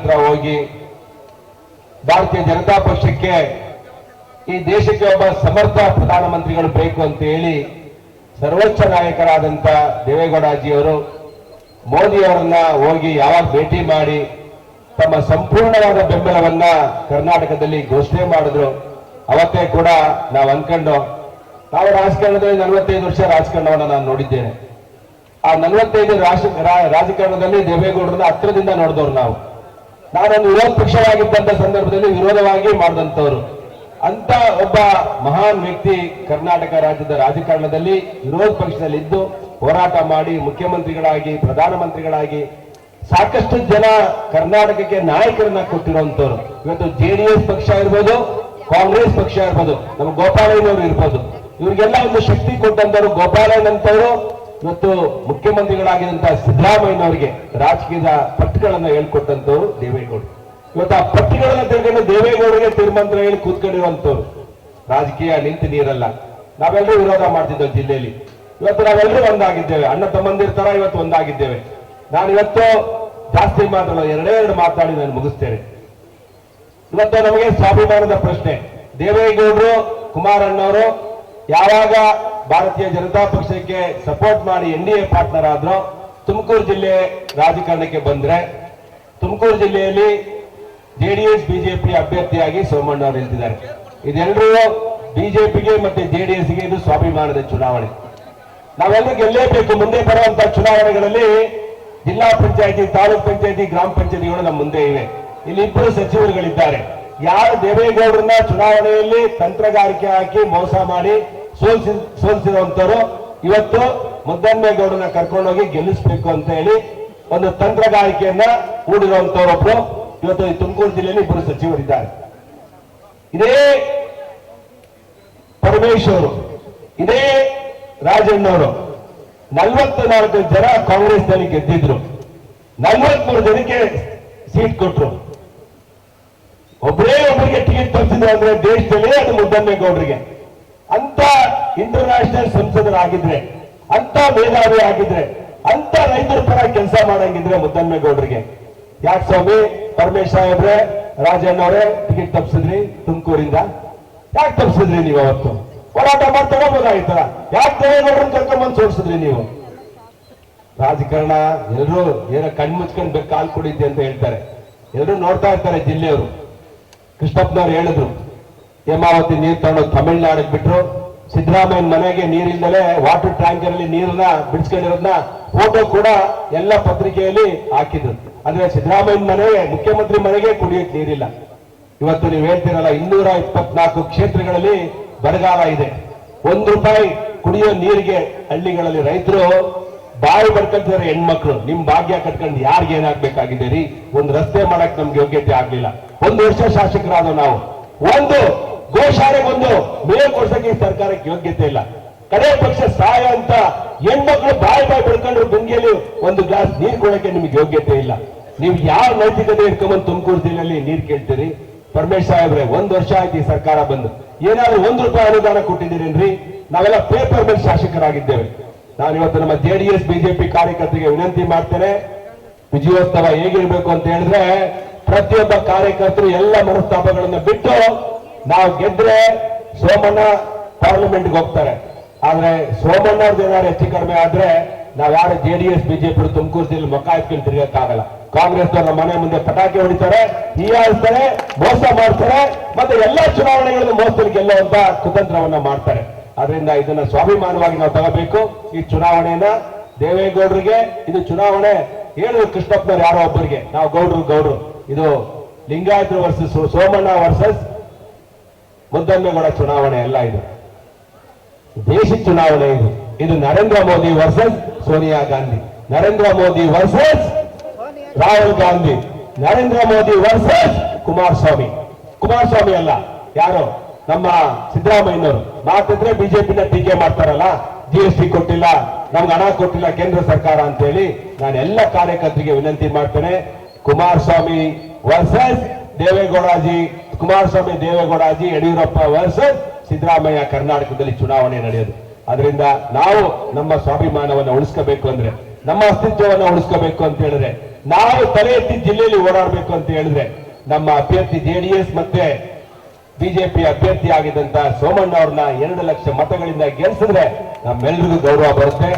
ಹೋಗಿ ಭಾರತೀಯ ಜನತಾ ಪಕ್ಷಕ್ಕೆ ಈ ದೇಶಕ್ಕೆ ಒಬ್ಬ ಸಮರ್ಥ ಪ್ರಧಾನಮಂತ್ರಿಗಳು ಬೇಕು ಅಂತ ಹೇಳಿ ಸರ್ವೋಚ್ಚ ನಾಯಕರಾದಂತ ದೇವೇಗೌಡಜಿಯವರು ಮೋದಿಯವರನ್ನ ಹೋಗಿ ಯಾವಾಗ ಭೇಟಿ ಮಾಡಿ ತಮ್ಮ ಸಂಪೂರ್ಣವಾದ ಬೆಂಬಲವನ್ನ ಕರ್ನಾಟಕದಲ್ಲಿ ಘೋಷಣೆ ಮಾಡಿದ್ರು. ಅವತ್ತೇ ಕೂಡ ನಾವು ಅನ್ಕೊಂಡು, ನಾವು ರಾಜಕಾರಣದಲ್ಲಿ ನಲವತ್ತೈದು ವರ್ಷ ರಾಜಕಾರಣವನ್ನು ನಾನು ನೋಡಿದ್ದೇನೆ. ಆ ನಲವತ್ತೈದು ರಾಜಕಾರಣದಲ್ಲಿ ದೇವೇಗೌಡರನ್ನ ಹತ್ತಿರದಿಂದ ನೋಡಿದವರು ನಾವು. ನಾನೊಂದು ವಿರೋಧ ಪಕ್ಷವಾಗಿದ್ದಂತ ಸಂದರ್ಭದಲ್ಲಿ ವಿರೋಧವಾಗಿ ಮಾಡಿದಂಥವ್ರು. ಅಂತ ಒಬ್ಬ ಮಹಾನ್ ವ್ಯಕ್ತಿ ಕರ್ನಾಟಕ ರಾಜ್ಯದ ರಾಜಕಾರಣದಲ್ಲಿ ವಿರೋಧ ಪಕ್ಷದಲ್ಲಿ ಇದ್ದು ಹೋರಾಟ ಮಾಡಿ ಮುಖ್ಯಮಂತ್ರಿಗಳಾಗಿ, ಪ್ರಧಾನಮಂತ್ರಿಗಳಾಗಿ ಸಾಕಷ್ಟು ಜನ ಕರ್ನಾಟಕಕ್ಕೆ ನಾಯಕರನ್ನ ಕೊಟ್ಟಿರುವಂತವ್ರು ಇವತ್ತು ಜೆಡಿಎಸ್ ಪಕ್ಷ ಇರ್ಬೋದು, ಕಾಂಗ್ರೆಸ್ ಪಕ್ಷ ಇರ್ಬೋದು, ನಮ್ಮ ಗೋಪಾಲಯ್ಯನವರು ಇರ್ಬೋದು. ಇವ್ರಿಗೆಲ್ಲ ಒಂದು ಶಕ್ತಿ ಕೊಟ್ಟಂತವ್ರು ಗೋಪಾಲಯ್ಯನ್ ಇವತ್ತು ಮುಖ್ಯಮಂತ್ರಿಗಳಾಗಿದ್ದಂತಹ ಸಿದ್ದರಾಮಯ್ಯನವರಿಗೆ ರಾಜಕೀಯದ ಪಟ್ಟುಗಳನ್ನ ಹೇಳ್ಕೊಟ್ಟಂತವ್ರು ದೇವೇಗೌಡರು. ಇವತ್ತು ಆ ಪಟ್ಟಿಗಳನ್ನ ತಿಳ್ಕೊಂಡು ದೇವೇಗೌಡರಿಗೆ ತೀರ್ಮಂತ್ರ ಹೇಳಿ ಕೂತ್ಕೊಂಡಿರುವಂತವ್ರು. ರಾಜಕೀಯ ನಿಂತು ನೀರಲ್ಲ. ನಾವೆಲ್ಲರೂ ವಿರೋಧ ಮಾಡ್ತಿದ್ದೇವೆ ಜಿಲ್ಲೆಯಲ್ಲಿ. ಇವತ್ತು ನಾವೆಲ್ಲರೂ ಒಂದಾಗಿದ್ದೇವೆ. ಅಣ್ಣ ತಮ್ಮಂದಿರ ತರ ಇವತ್ತು ಒಂದಾಗಿದ್ದೇವೆ. ನಾನು ಇವತ್ತು ಜಾಸ್ತಿ ಮಾತಾಡಲ್ಲ, ಎರಡೇ ಎರಡು ಮಾತಾಡಿ ನಾನು ಮುಗಿಸ್ತೇನೆ. ಇವತ್ತು ನಮಗೆ ಸ್ವಾಭಿಮಾನದ ಪ್ರಶ್ನೆ. ದೇವೇಗೌಡರು, ಕುಮಾರಣ್ಣವರು ಯಾವಾಗ ಭಾರತೀಯ ಜನತಾ ಪಕ್ಷಕ್ಕೆ ಸಪೋರ್ಟ್ ಮಾಡಿ ಎನ್ ಡಿ ಎ ಪಾರ್ಟ್ನರ್ ಆದ್ರೋ ತುಮಕೂರು ಜಿಲ್ಲೆ ರಾಜಕಾರಣಕ್ಕೆ ಬಂದ್ರೆ, ತುಮಕೂರು ಜಿಲ್ಲೆಯಲ್ಲಿ ಜೆಡಿಎಸ್ ಬಿಜೆಪಿ ಅಭ್ಯರ್ಥಿಯಾಗಿ ಸೋಮಣ್ಣ ಅವರು ಹೇಳ್ತಿದ್ದಾರೆ. ಇದೆಲ್ಲರೂ ಬಿಜೆಪಿಗೆ ಮತ್ತೆ ಜೆಡಿಎಸ್ಗೆ ಇದು ಸ್ವಾಭಿಮಾನದ ಚುನಾವಣೆ. ನಾವೆಲ್ಲರೂ ಗೆಲ್ಲೇಬೇಕು, ಮುಂದೆ ಬರುವಂತಹ ಚುನಾವಣೆಗಳಲ್ಲಿ ಜಿಲ್ಲಾ ಪಂಚಾಯತಿ, ತಾಲೂಕ್ ಪಂಚಾಯತಿ, ಗ್ರಾಮ ಪಂಚಾಯತಿಗಳು ನಮ್ಮ ಮುಂದೆ ಇವೆ. ಇಲ್ಲಿ ಇಬ್ಬರು ಸಚಿವರುಗಳಿದ್ದಾರೆ. ಯಾರು ದೇವೇಗೌಡರನ್ನ ಚುನಾವಣೆಯಲ್ಲಿ ತಂತ್ರಗಾರಿಕೆ ಹಾಕಿ ಮೋಸ ಮಾಡಿ ಸೋಲ್ಸಿ ಸೋಲಿಸಿರುವಂತವರು ಇವತ್ತು ಕರ್ಕೊಂಡು ಕರ್ಕೊಂಡೋಗಿ ಗೆಲ್ಲಿಸ್ಬೇಕು ಅಂತ ಹೇಳಿ ಒಂದು ತಂತ್ರಗಾರಿಕೆಯನ್ನ ಹೂಡಿರುವಂತವರೊಬ್ರು ಇವತ್ತು ಈ ತುಮಕೂರು ಜಿಲ್ಲೆಯಲ್ಲಿ ಇಬ್ಬರು ಸಚಿವರಿದ್ದಾರೆ. ಇದೇ ಪರಮೇಶ್ವರು ಇದೇ ರಾಜಣ್ಣವರು. ನಲವತ್ತು ನಾಲ್ಕು ಜನ ಕಾಂಗ್ರೆಸ್ನಲ್ಲಿ ಗೆದ್ದಿದ್ರು. ನಲ್ವತ್ಮೂರು ಜನಕ್ಕೆ ಸೀಟ್ ಕೊಟ್ರು. ಒಬ್ಬರೇ ಒಬ್ಬರಿಗೆ ಟಿಕೆಟ್ ತಪ್ಪಿಸಿದ್ರು ಅಂದ್ರೆ ದೇಶದಲ್ಲಿ ಅದು ಮುದ್ದಮ್ಮೇಗೌಡರಿಗೆ ಅಂತ ಇಂಟರ್ ನ್ಯಾಷನಲ್ ಸಂಸದರಾಗಿದ್ರೆ ಅಂತ ಮೇಧಾವಿ ಆಗಿದ್ರೆ, ಅಂತ ರೈತರ ಪರ ಕೆಲಸ ಮಾಡಂಗಿದ್ರೆ ಮುದ್ದಮ್ಮೇಗೌಡರಿಗೆ ಯಾಕೆ ಸ್ವಾಮಿ? ಪರಮೇಶ್ ಸಾಹೇಬ್ರೆ ರಾಜಣ್ಣವರೇ ಟಿಕೆಟ್ ತಪ್ಪಿಸಿದ್ರಿ ತುಮಕೂರಿಂದ. ಯಾಕೆ ತಪ್ಪಿಸಿದ್ರಿ ನೀವು ಅವತ್ತು? ಹೋರಾಟ ಮಾಡಿ ತಗೋಬೋದಾಗಿತ್ತಲ್ಲ ಯಾಕೆ ದೇವೇಗೌಡರನ್ನ ಕರ್ಕೊಂಡ್ಬಂದು ಸೋರಿಸಿದ್ರಿ ನೀವು? ರಾಜಕಾರಣ ಎಲ್ಲರೂ ಏನೋ ಕಣ್ಮುಚ್ಕೊಂಡು ಬೇಕು ಕಾಲ್ ಕುಡಿದ್ದೆ ಅಂತ ಹೇಳ್ತಾರೆ. ಎಲ್ಲರೂ ನೋಡ್ತಾ ಇರ್ತಾರೆ ಜಿಲ್ಲೆಯವರು. ಕೃಷ್ಣಪ್ಪನವ್ರು ಹೇಳಿದ್ರು, ಹೇಮಾವತಿ ನೀರು ತಗೊಂಡು ತಮಿಳ್ನಾಡಿಗೆ ಬಿಟ್ರು, ಸಿದ್ದರಾಮಯ್ಯನ ಮನೆಗೆ ನೀರಿಲ್ಲದೆ ವಾಟರ್ ಟ್ಯಾಂಕರ್ ಅಲ್ಲಿ ನೀರನ್ನ ಬಿಡಿಸ್ಕೊಂಡಿರೋದನ್ನ ಫೋಟೋ ಕೂಡ ಎಲ್ಲ ಪತ್ರಿಕೆಯಲ್ಲಿ ಹಾಕಿದ್ರು. ಅಂದ್ರೆ ಸಿದ್ದರಾಮಯ್ಯನ ಮನೆಗೆ, ಮುಖ್ಯಮಂತ್ರಿ ಮನೆಗೆ ಕುಡಿಯೋಕೆ ನೀರಿಲ್ಲ. ಇವತ್ತು ನೀವು ಹೇಳ್ತೀರಲ್ಲ, ಇನ್ನೂರ ಇಪ್ಪತ್ನಾಲ್ಕು ಕ್ಷೇತ್ರಗಳಲ್ಲಿ ಬರಗಾಲ ಇದೆ. ಒಂದು ರೂಪಾಯಿ ಕುಡಿಯೋ ನೀರಿಗೆ ಹಳ್ಳಿಗಳಲ್ಲಿ ರೈತರು ಬಾಯಿ ಬರ್ಕೊಂತಾರೆ ಹೆಣ್ಮಕ್ಳು, ನಿಮ್ ಭಾಗ್ಯ ಕಟ್ಕೊಂಡು ಯಾರಿಗೆ ಏನಾಗ್ಬೇಕಾಗಿದೆ ರೀ ಒಂದ್ ರಸ್ತೆ ಮಾಡಕ್ ನಮ್ಗೆ ಯೋಗ್ಯತೆ ಆಗ್ಲಿಲ್ಲ. ಒಂದು ವರ್ಷ ಶಾಸಕರಾದ ನಾವು. ಒಂದು ಗೋಶಾಲೆ ಬಂದು ಮೇಲ್ ಕೊಡ್ಸಕ್ಕೆ ಸರ್ಕಾರಕ್ಕೆ ಯೋಗ್ಯತೆ ಇಲ್ಲ. ಕಡೆ ಪಕ್ಷ ಸಹಾಯ ಅಂತ ಹೆಣ್ಮಕ್ಳು ಬಾಯಿ ಬಾಯಿ ಬಿಡ್ಕೊಂಡ್ರು ಗುಂಗಿಯಲ್ಲಿ ಒಂದು ಗ್ಲಾಸ್ ನೀರ್ ಕೊಡಕ್ಕೆ ನಿಮ್ಗೆ ಯೋಗ್ಯತೆ ಇಲ್ಲ. ನೀವು ಯಾವ ನೈತಿಕತೆ ಇಟ್ಕೊಂಡ್ಬಂದು ತುಮಕೂರು ಜಿಲ್ಲೆಯಲ್ಲಿ ನೀರ್ ಕೇಳ್ತೀರಿ? ಪರಮೇಶ್ ಸಾಹೇಬ್ರೆ, ಒಂದ್ ವರ್ಷ ಆಯ್ತು ಈ ಸರ್ಕಾರ ಬಂದು. ಏನಾದ್ರು ಒಂದ್ ರೂಪಾಯಿ ಅನುದಾನ ಕೊಟ್ಟಿದ್ದೀರೇನ್ರಿ? ನಾವೆಲ್ಲ ಪೇಪರ್ ಮೇಲೆ ಶಾಸಕರಾಗಿದ್ದೇವೆ. ನಾನು ಇವತ್ತು ನಮ್ಮ ಜೆಡಿಎಸ್, ಬಿಜೆಪಿ ಕಾರ್ಯಕರ್ತರಿಗೆ ವಿನಂತಿ ಮಾಡ್ತೇನೆ. ವಿಜಯೋತ್ಸವ ಹೇಗಿರ್ಬೇಕು ಅಂತ ಹೇಳಿದ್ರೆ, ಪ್ರತಿಯೊಬ್ಬ ಕಾರ್ಯಕರ್ತರು ಎಲ್ಲ ಮನಸ್ತಾಪಗಳನ್ನು ಬಿಟ್ಟು ನಾವು ಗೆದ್ರೆ ಸೋಮಣ್ಣ ಪಾರ್ಲಿಮೆಂಟ್ಗೆ ಹೋಗ್ತಾರೆ. ಆದ್ರೆ ಸೋಮಣ್ಣ ಅವ್ರದ್ದು ಏನಾದ್ರು ಹೆಚ್ಚು ಕಡಿಮೆ ಆದ್ರೆ ನಾವ್ ಯಾರು ಜೆಡಿಎಸ್ ಬಿಜೆಪಿ ತುಮಕೂರು ಜಿಲ್ಲೆ ಮುಖ ಹಾಕ್ಕೊಂಡು ತಿರುಗಕ್ಕಾಗಲ್ಲ. ಕಾಂಗ್ರೆಸ್ ನಮ್ಮ ಮನೆ ಮುಂದೆ ಪಟಾಕಿ ಹೊಡಿತಾರೆ, ಹೀಯಾಳಿಸ್ತಾರೆ, ಮೋಸ ಮಾಡ್ತಾರೆ, ಮತ್ತೆ ಎಲ್ಲಾ ಚುನಾವಣೆಗಳನ್ನು ಮೋಸದಲ್ಲಿ ಗೆಲ್ಲುವಂತ ಕುತಂತ್ರವನ್ನ ಮಾಡ್ತಾರೆ. ಅದರಿಂದ ಇದನ್ನ ಸ್ವಾಭಿಮಾನವಾಗಿ ನಾವು ತಗೋಬೇಕು. ಈ ಚುನಾವಣೆಯನ್ನ ದೇವೇಗೌಡರಿಗೆ, ಇದು ಚುನಾವಣೆ ಹೇಳಿದ್ರು ಕೃಷ್ಣಪ್ಪನವ್ರು ಯಾರೋ ಒಬ್ಬರಿಗೆ. ನಾವು ಗೌಡ್ರು ಗೌಡ್ರು. ಇದು ಲಿಂಗಾಯತರು ವರ್ಸಸ್ ಸೋಮಣ್ಣ ವರ್ಸಸ್ ಮುದ್ದಮ್ಮೇಗೌಡ ಚುನಾವಣೆ ಅಲ್ಲ ಇದು. ದೇಶ ಚುನಾವಣೆ ಇದು. ಇದು Narendra Modi versus Sonia Gandhi. Narendra Modi versus Rahul Gandhi. Narendra Modi versus Kumaraswamy. Kumaraswamy ಅಲ್ಲ, ಯಾರು ನಮ್ಮ ಸಿದ್ದರಾಮಯ್ಯನವರು. ಮಾತಿದ್ರೆ ಬಿಜೆಪಿನ ಟೀಕೆ ಮಾಡ್ತಾರಲ್ಲ. ಜಿ ಎಸ್ ಟಿ ಕೊಟ್ಟಿಲ್ಲ, ನಮ್ಗೆ ಹಣ ಕೊಟ್ಟಿಲ್ಲ ಕೇಂದ್ರ ಸರ್ಕಾರ ಅಂತ ಹೇಳಿ ನಾನು ಎಲ್ಲ ಕಾರ್ಯಕರ್ತರಿಗೆ ವಿನಂತಿ ಮಾಡ್ತೇನೆ. ಕುಮಾರಸ್ವಾಮಿ ವರ್ಸಸ್ ದೇವೇಗೌಡಜಿ, ಕುಮಾರಸ್ವಾಮಿ ದೇವೇಗೌಡಜಿ, ಯಡಿಯೂರಪ್ಪ ವರ್ಸಸ್ ಸಿದ್ದರಾಮಯ್ಯ ಕರ್ನಾಟಕದಲ್ಲಿ ಚುನಾವಣೆ ನಡೆಯೋದು. ಅದರಿಂದ ನಾವು ನಮ್ಮ ಸ್ವಾಭಿಮಾನವನ್ನು ಉಳಿಸ್ಕೋಬೇಕು ಅಂದ್ರೆ, ನಮ್ಮ ಅಸ್ತಿತ್ವವನ್ನು ಉಳಿಸ್ಕೋಬೇಕು ಅಂತ ಹೇಳಿದ್ರೆ, ನಾವು ತಲೆ ಎತ್ತಿ ಜಿಲ್ಲೆಯಲ್ಲಿ ಓಡಾಡಬೇಕು ಅಂತ ಹೇಳಿದ್ರೆ, ನಮ್ಮ ಅಭ್ಯರ್ಥಿ ಜೆಡಿಎಸ್ ಮತ್ತೆ ಬಿಜೆಪಿ ಅಭ್ಯರ್ಥಿ ಆಗಿದ್ದಂತ ಸೋಮಣ್ಣ ಅವ್ರನ್ನ ಎರಡು ಲಕ್ಷ ಮತಗಳಿಂದ ಗೆಲ್ಸಿದ್ರೆ ನಮ್ಮೆಲ್ರಿಗೂ ಗೌರವ ಬರುತ್ತೆ.